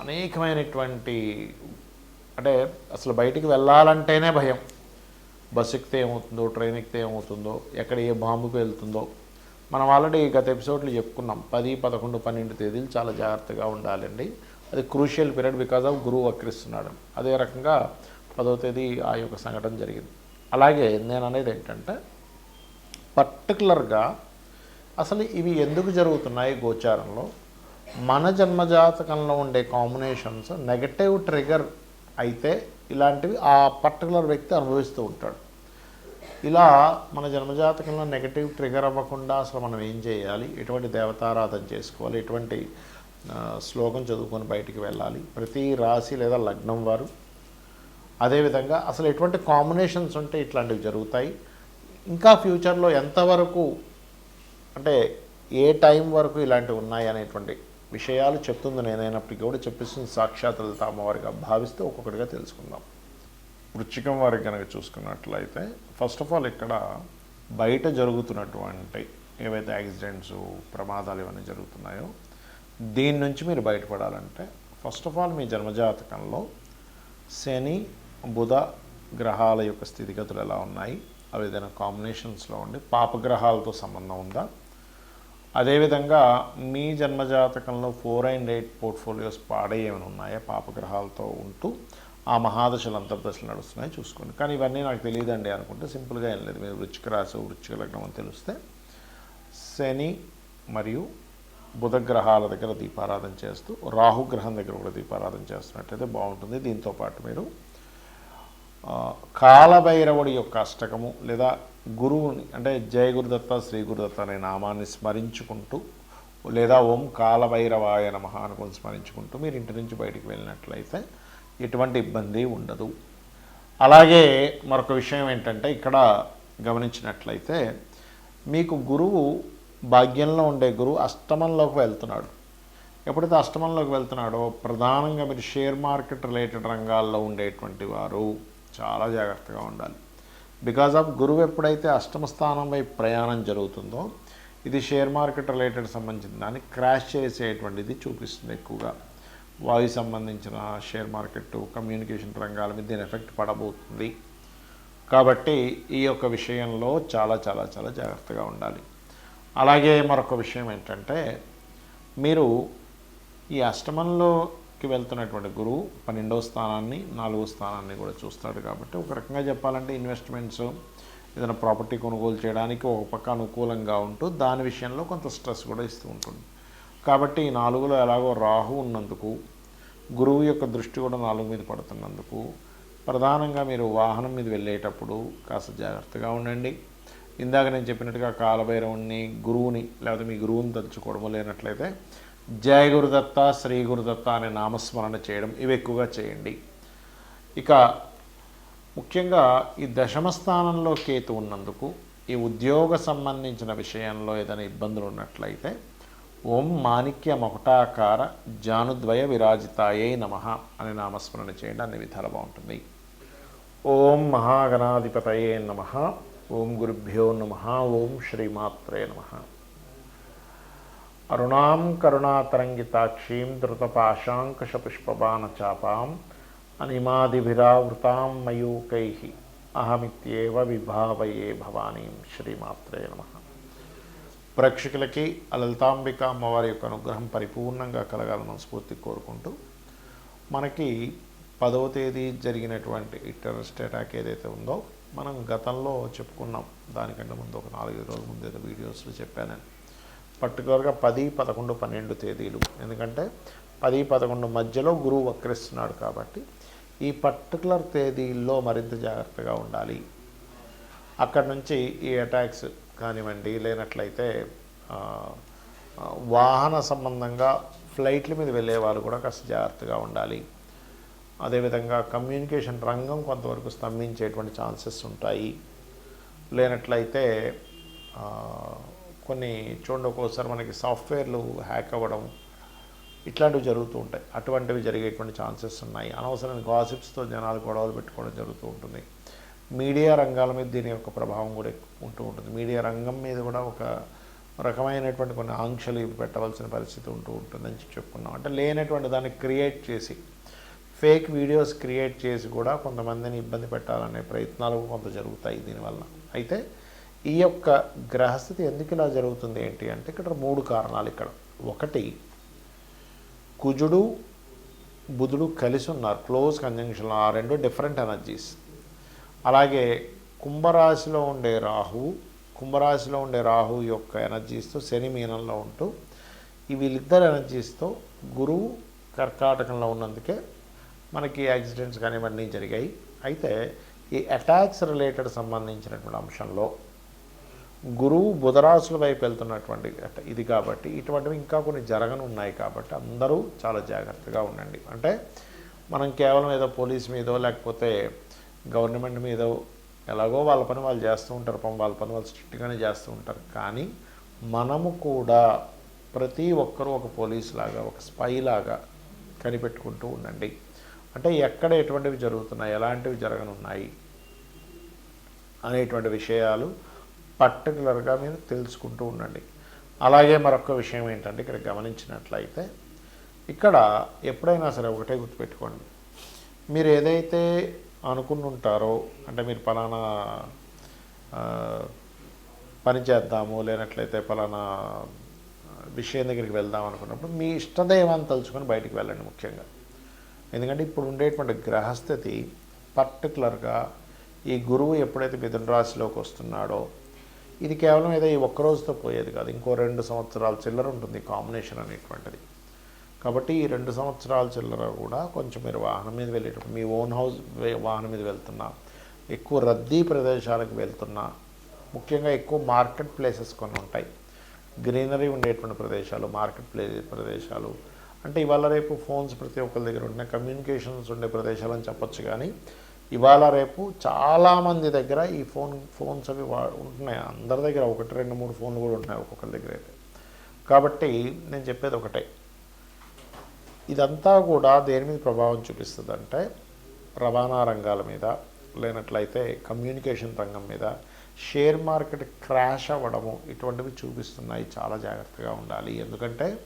అనేకమైనటువంటి అంటే అసలు బయటికి వెళ్ళాలంటేనే భయం. బస్సు ఎక్కితే ఏమవుతుందో ట్రైన్ ఎక్కితే ఏమవుతుందో ఎక్కడ ఏ బాంబుకు వెళ్తుందో. మనం ఆల్రెడీ గత ఎపిసోడ్లు చెప్పుకున్నాం. పది పదకొండు పన్నెండు తేదీలు చాలా జాగ్రత్తగా ఉండాలండి. అది క్రూషియల్ పీరియడ్ బికాజ్ ఆఫ్ గురువు వక్రిస్తున్నాడు. అదే రకంగా పదో తేదీ ఆ యొక్క సంఘటన జరిగింది. అలాగే నేను అనేది ఏంటంటే పర్టికులర్గా అసలు ఇవి ఎందుకు జరుగుతున్నాయి గోచారంలో? మన జన్మజాతకంలో ఉండే కాంబినేషన్స్ నెగటివ్ ట్రిగర్ అయితే ఇలాంటివి ఆ పర్టికులర్ వ్యక్తి అనుభవిస్తూ ఉంటాడు. ఇలా మన జన్మజాతకంలో నెగటివ్ ట్రిగర్ అవ్వకుండా అసలు మనం ఏం చేయాలి? ఎటువంటి దేవతారాధన చేసుకోవాలి? ఎటువంటి శ్లోకం చదువుకొని బయటికి వెళ్ళాలి? ప్రతి రాశి లేదా లగ్నం వారు. అదేవిధంగా అసలు ఎటువంటి కాంబినేషన్స్ ఉంటే ఇట్లాంటివి జరుగుతాయి. ఇంకా ఫ్యూచర్లో ఎంతవరకు అంటే ఏ టైం వరకు ఇలాంటివి ఉన్నాయి అనేటువంటి విషయాలు చెప్తుంది నేనైనప్పటికీ కూడా చెప్పిస్తుంది సాక్షాత్ తాము అమ్మవారిగా భావిస్తే ఒక్కొక్కటిగా తెలుసుకుందాం. వృచ్చికం వారికి కనుక చూసుకున్నట్లయితే ఫస్ట్ ఆఫ్ ఆల్ ఇక్కడ బయట జరుగుతున్నటువంటి ఏవైతే యాక్సిడెంట్స్ ప్రమాదాలు ఇవన్నీ జరుగుతున్నాయో దీని నుంచి మీరు బయటపడాలంటే ఫస్ట్ ఆఫ్ ఆల్ మీ జన్మజాతకంలో శని బుధ గ్రహాల యొక్క స్థితిగతులు ఎలా ఉన్నాయి? అవి ఏదైనా కాంబినేషన్స్లో ఉండి పాపగ్రహాలతో సంబంధం ఉందా? అదేవిధంగా మీ జన్మజాతకంలో ఫోర్ అండ్ ఎయిట్ పోర్ట్ఫోలియోస్ పాడే ఏమైనా ఉన్నాయా? పాపగ్రహాలతో ఉంటూ ఆ మహాదశలు అంతర్దశలు నడుస్తున్నాయి చూసుకోండి. కానీ ఇవన్నీ నాకు తెలియదండి అనుకుంటే సింపుల్గా ఏం లేదు. మీరు వృచ్చిక రాశి వృచ్చిక లగ్నం అని తెలిస్తే శని మరియు బుధ గ్రహాల దగ్గర దీపారాధన చేస్తూ రాహుగ్రహం దగ్గర కూడా దీపారాధన చేస్తున్నట్టయితే బాగుంటుంది. దీంతో పాటు మీరు కాలభైరవుడి యొక్క అష్టకము లేదా గురువుని అంటే జయ గురుదత్త శ్రీ గురుదత్త అనే నామాన్ని స్మరించుకుంటూ లేదా ఓం కాలభైరవాయ నమః అనుకుని స్మరించుకుంటూ మీరు ఇంటి నుంచి బయటికి వెళ్ళినట్లయితే ఎటువంటి ఇబ్బంది ఉండదు. అలాగే మరొక విషయం ఏంటంటే ఇక్కడ గమనించినట్లయితే మీకు గురువు భాగ్యంలో ఉండే గురువు అష్టమంలోకి వెళ్తున్నాడు. ఎప్పుడైతే అష్టమంలోకి వెళ్తున్నాడో ప్రధానంగా మీరు షేర్ మార్కెట్ రిలేటెడ్ రంగాల్లో ఉండేటువంటి వారు చాలా జాగ్రత్తగా ఉండాలి. బికాజ్ ఆఫ్ గురువు ఎప్పుడైతే అష్టమ స్థానం వైపు ప్రయాణం జరుగుతుందో ఇది షేర్ మార్కెట్ రిలేటెడ్ సంబంధించిన దాన్ని క్రాష్ చేసేటువంటిది చూపిస్తుంది ఎక్కువగా. వాయు సంబంధించిన షేర్ మార్కెట్ కమ్యూనికేషన్ రంగాల మీద దీని ఎఫెక్ట్ పడబోతుంది. కాబట్టి ఈ యొక్క విషయంలో చాలా చాలా చాలా జాగ్రత్తగా ఉండాలి. అలాగే మరొక విషయం ఏంటంటే మీరు ఈ అష్టమంలో కి వెళ్తున్నటువంటి గురువు పన్నెండవ స్థానాన్ని నాలుగో స్థానాన్ని కూడా చూస్తాడు కాబట్టి ఒక రకంగా చెప్పాలంటే ఇన్వెస్ట్మెంట్స్ ఏదైనా ప్రాపర్టీ కొనుగోలు చేయడానికి ఒక పక్క అనుకూలంగా ఉంటూ దాని విషయంలో కొంత స్ట్రెస్ కూడా ఇస్తూ ఉంటుంది. కాబట్టి ఈ నాలుగులో ఎలాగో రాహు ఉన్నందుకు గురువు యొక్క దృష్టి కూడా నాలుగు మీద పడుతున్నందుకు ప్రధానంగా మీరు వాహనం మీద వెళ్ళేటప్పుడు కాస్త జాగ్రత్తగా ఉండండి. ఇందాక నేను చెప్పినట్టుగా కాలభైరవుణ్ణి గురువుని లేకపోతే మీ గురువుని తలుచుకోవడము లేనట్లయితే జయ గురుదత్త శ్రీ గురుదత్త అనే నామస్మరణ చేయడం ఇవి ఎక్కువగా చేయండి. ఇక ముఖ్యంగా ఈ దశమ స్థానంలో కేతు ఉన్నందుకు ఈ ఉద్యోగ సంబంధించిన విషయంలో ఏదైనా ఇబ్బందులు ఉన్నట్లయితే ఓం మాణిక్య మొకటాకార జానుద్వయ విరాజితాయే నమ అనే నామస్మరణ చేయండి. అన్ని విధాలు బాగుంటుంది. ఓం మహాగణాధిపతయే నమ. ఓం గురుభ్యో నమ. ఓం శ్రీమాత్రే నమ. అరుణాం కరుణాతరంగితాక్షీం ధృతపాశాంకషపుష్పబాణచాపాం అనిమాదిభిరావృతాం మయూకై అహమిత్యేవ విభావయే భవానీం శ్రీమాత్రే నమ. ప్రేక్షకులకి లలితాంబిక అమ్మవారి యొక్క అనుగ్రహం పరిపూర్ణంగా కలగాలని స్ఫూర్తి కోరుకుంటూ మనకి పదవ తేదీ జరిగినటువంటి ఈ టెర్రరిస్ట్ అటాక్ ఏదైతే ఉందో మనం గతంలో చెప్పుకున్నాం. దానికంటే ముందు ఒక నాలుగైదు రోజుల ముందు ఏదో వీడియోస్లో చెప్పాను పర్టికులర్గా పది పదకొండు పన్నెండు తేదీలు. ఎందుకంటే పది పదకొండు మధ్యలో గురువు వక్రిస్తున్నాడు కాబట్టి ఈ పర్టికులర్ తేదీల్లో మరింత జాగ్రత్తగా ఉండాలి. అక్కడ నుంచి ఈ అటాక్స్ కానివ్వండి లేనట్లయితే వాహన సంబంధంగా ఫ్లైట్ల మీద వెళ్ళే వాళ్ళు కూడా కాస్త జాగ్రత్తగా ఉండాలి. అదేవిధంగా కమ్యూనికేషన్ రంగం కొంతవరకు స్తంభించేటువంటి ఛాన్సెస్ ఉంటాయి. లేనట్లయితే కొన్ని చూడండి ఒక్కోసారి మనకి సాఫ్ట్వేర్లు హ్యాక్ అవ్వడం ఇట్లాంటివి జరుగుతూ ఉంటాయి. అటువంటివి జరిగేటువంటి ఛాన్సెస్ ఉన్నాయి. అనవసరమైన గాసిప్స్తో జనాలు గొడవలు పెట్టుకోవడం జరుగుతూ ఉంటుంది. మీడియా రంగాల మీద దీని యొక్క ప్రభావం కూడా ఉంటూ ఉంటుంది. మీడియా రంగం మీద కూడా ఒక రకమైనటువంటి కొన్ని ఆంక్షలు పెట్టవలసిన పరిస్థితి ఉంటూ ఉంటుందని చెప్పి చెప్పుకున్నాం. అంటే లేనటువంటి దాన్ని క్రియేట్ చేసి ఫేక్ వీడియోస్ క్రియేట్ చేసి కూడా కొంతమందిని ఇబ్బంది పెట్టాలనే ప్రయత్నాలు కొంత జరుగుతాయి దీనివల్ల. అయితే ఈ యొక్క గ్రహస్థితి ఎందుకు ఇలా జరుగుతుంది ఏంటి అంటే ఇక్కడ మూడు కారణాలు ఇక్కడ. ఒకటి కుజుడు బుధుడు కలిసి ఉన్నారు క్లోజ్ కంజంక్షన్ ఆ రెండు డిఫరెంట్ ఎనర్జీస్. అలాగే కుంభరాశిలో ఉండే రాహువు కుంభరాశిలో ఉండే రాహు యొక్క ఎనర్జీస్తో శని మీనంలో ఉంటూ ఈ వీళ్ళిద్దరు ఎనర్జీస్తో గురువు కర్కాటకంలో ఉన్నందుకే మనకి యాక్సిడెంట్స్ కానివన్నీ జరిగాయి. అయితే ఈ అటాక్స్ రిలేటెడ్ సంబంధించినటువంటి అంశంలో గురువు బుధరాశుల వైపు వెళ్తున్నటువంటి ఇది కాబట్టి ఇటువంటివి ఇంకా కొన్ని జరగనున్నాయి కాబట్టి అందరూ చాలా జాగ్రత్తగా ఉండండి. అంటే మనం కేవలం ఏదో పోలీస్ మీదో లేకపోతే గవర్నమెంట్ మీదో ఎలాగో వాళ్ళ పని వాళ్ళు చేస్తూ ఉంటారు పాపం వాళ్ళ పని వాళ్ళు స్ట్రిక్ట్గానే చేస్తూ ఉంటారు. కానీ మనము కూడా ప్రతి ఒక్కరూ ఒక పోలీస్ లాగా ఒక స్పై లాగా కనిపెట్టుకుంటూ ఉండండి. అంటే ఎక్కడ ఎటువంటివి జరుగుతున్నాయి ఎలాంటివి జరగనున్నాయి అనేటువంటి విషయాలు పర్టికులర్గా మీరు తెలుసుకుంటూ ఉండండి. అలాగే మరొక విషయం ఏంటంటే ఇక్కడ గమనించినట్లయితే ఇక్కడ ఎప్పుడైనా సరే ఒకటే గుర్తుపెట్టుకోండి. మీరు ఏదైతే అనుకుని ఉంటారో అంటే మీరు పలానా పని చేద్దాము లేనట్లయితే పలానా విషయం దగ్గరికి వెళ్దాం అనుకున్నప్పుడు మీ ఇష్టదైవాన్ని తలుచుకొని బయటికి వెళ్ళండి ముఖ్యంగా. ఎందుకంటే ఇప్పుడు ఉండేటువంటి గ్రహస్థితి పర్టికులర్గా ఈ గురువు ఎప్పుడైతే మిథున రాశిలోకి వస్తున్నాడో ఇది కేవలం ఏదో ఈ ఒక్క రోజుతో పోయేది కాదు. ఇంకో రెండు సంవత్సరాల చిల్లర ఉంటుంది కాంబినేషన్ అనేటువంటిది. కాబట్టి ఈ రెండు సంవత్సరాల చిల్లర కూడా కొంచెం మీరు వాహనం మీద వెళ్ళేటప్పుడు మీ ఓన్ హౌస్ వాహనం మీద వెళ్తున్నా ఎక్కువ రద్దీ ప్రదేశాలకు వెళ్తున్నా ముఖ్యంగా ఎక్కువ మార్కెట్ ప్లేసెస్ కొన్ని ఉంటాయి. గ్రీనరీ ఉండేటువంటి ప్రదేశాలు మార్కెట్ ప్లే ప్రదేశాలు. అంటే ఇవాళ రేపు ఫోన్స్ ప్రతి ఒక్కరి దగ్గర ఉంటున్నాయి కమ్యూనికేషన్స్ ఉండే ప్రదేశాలు అని చెప్పొచ్చు కానీ ఇవాళ రేపు చాలామంది దగ్గర ఈ ఫోన్ ఫోన్స్ అవి వా ఉంటున్నాయి. అందరి దగ్గర ఒకటి రెండు మూడు ఫోన్లు కూడా ఉంటున్నాయి ఒక్కొక్కరి దగ్గర అయితే. కాబట్టి నేను చెప్పేది ఒకటే. ఇదంతా కూడా దేని మీద ప్రభావం చూపిస్తుంది అంటే రవాణా రంగాల మీద లేనట్లయితే కమ్యూనికేషన్ రంగం మీద షేర్ మార్కెట్ క్రాష్ అవ్వడము ఇటువంటివి చూపిస్తున్నాయి. చాలా జాగ్రత్తగా ఉండాలి. ఎందుకంటే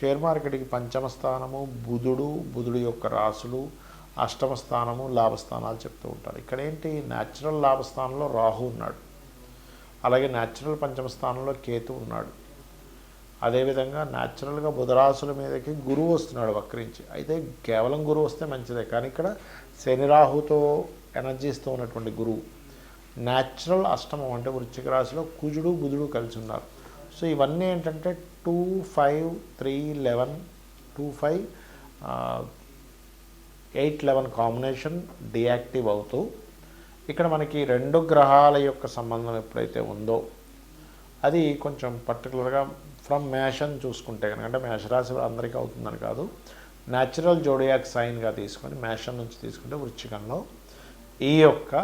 షేర్ మార్కెట్కి పంచమ స్థానము బుధుడు బుధుడు యొక్క రాసులు అష్టమ స్థానము లాభస్థానాలు చెప్తూ ఉంటారు. ఇక్కడ ఏంటి న్యాచురల్ లాభస్థానంలో రాహు ఉన్నాడు. అలాగే న్యాచురల్ పంచమ స్థానంలో కేతు ఉన్నాడు. అదేవిధంగా న్యాచురల్గా బుధరాశుల మీదకి గురువు వస్తున్నాడు వక్రించి. అయితే కేవలం గురువు వస్తే మంచిదే. కానీ ఇక్కడ శనిరాహుతో ఎనర్జీస్తో ఉన్నటువంటి గురువు. న్యాచురల్ అష్టమం అంటే వృశ్చిక రాశిలో కుజుడు బుధుడు కలిసి ఉన్నారు. సో ఇవన్నీ ఏంటంటే two five three eleven two five eight eleven combination deactive అవుతూ ఇక్కడ మనకి రెండు గ్రహాల యొక్క సంబంధం ఎప్పుడైతే ఉందో అది కొంచెం పర్టికులర్గా ఫ్రమ్ మేషన్ చూసుకుంటే కనుక అంటే మేషరాశి అందరికీ అవుతుందని కాదు న్యాచురల్ జోడియాక్ సైన్గా తీసుకొని మేషన్ నుంచి తీసుకుంటే వృచ్చికంలో ఈ యొక్క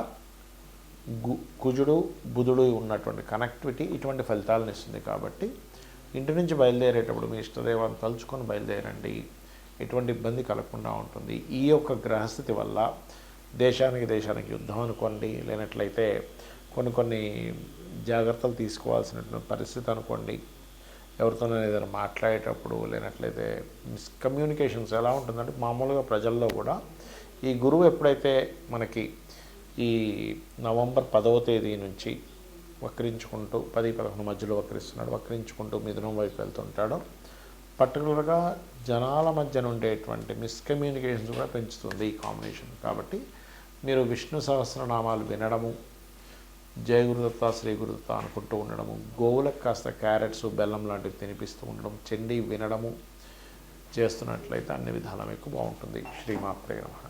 గు కుజుడు బుధుడు ఉన్నటువంటి కనెక్టివిటీ ఇటువంటి ఫలితాలను ఇస్తుంది కాబట్టి ఇంటి నుంచి బయలుదేరేటప్పుడు మీ ఇష్టదేవాన్ని తలుచుకొని బయలుదేరండి. ఎటువంటి ఇబ్బంది కలగకుండా ఉంటుంది. ఈ యొక్క గ్రహస్థితి వల్ల దేశానికి దేశానికి యుద్ధం అనుకోండి లేనట్లయితే కొన్ని కొన్ని జాగ్రత్తలు తీసుకోవాల్సినటువంటి పరిస్థితి అనుకోండి. ఎవరితోనైనా ఏదైనా మాట్లాడేటప్పుడు లేనట్లయితే మిస్కమ్యూనికేషన్స్ ఎలా ఉంటుందంటే మామూలుగా ప్రజల్లో కూడా ఈ గురువు ఎప్పుడైతే మనకి ఈ నవంబర్ పదవ తేదీ నుంచి వక్రించుకుంటూ పది పదకొండు మధ్యలో వక్రిస్తున్నాడు వక్రించుకుంటూ మిథునం వైపు వెళ్తుంటాడో పర్టికులర్గా జనాల మధ్యన ఉండేటువంటి మిస్కమ్యూనికేషన్స్ కూడా పెంచుతుంది ఈ కాంబినేషన్. కాబట్టి మీరు విష్ణు సహస్రనామాలు వినడము జయ గురుదత్త శ్రీ గురుదత్త అనుకుంటూ ఉండడము గోవులకు కాస్త క్యారెట్స్ బెల్లం లాంటివి తినిపిస్తూ ఉండడం చెండి వినడము చేస్తున్నట్లయితే అన్ని విధాలం ఎక్కువ బాగుంటుంది. శ్రీమాత్రే నమః.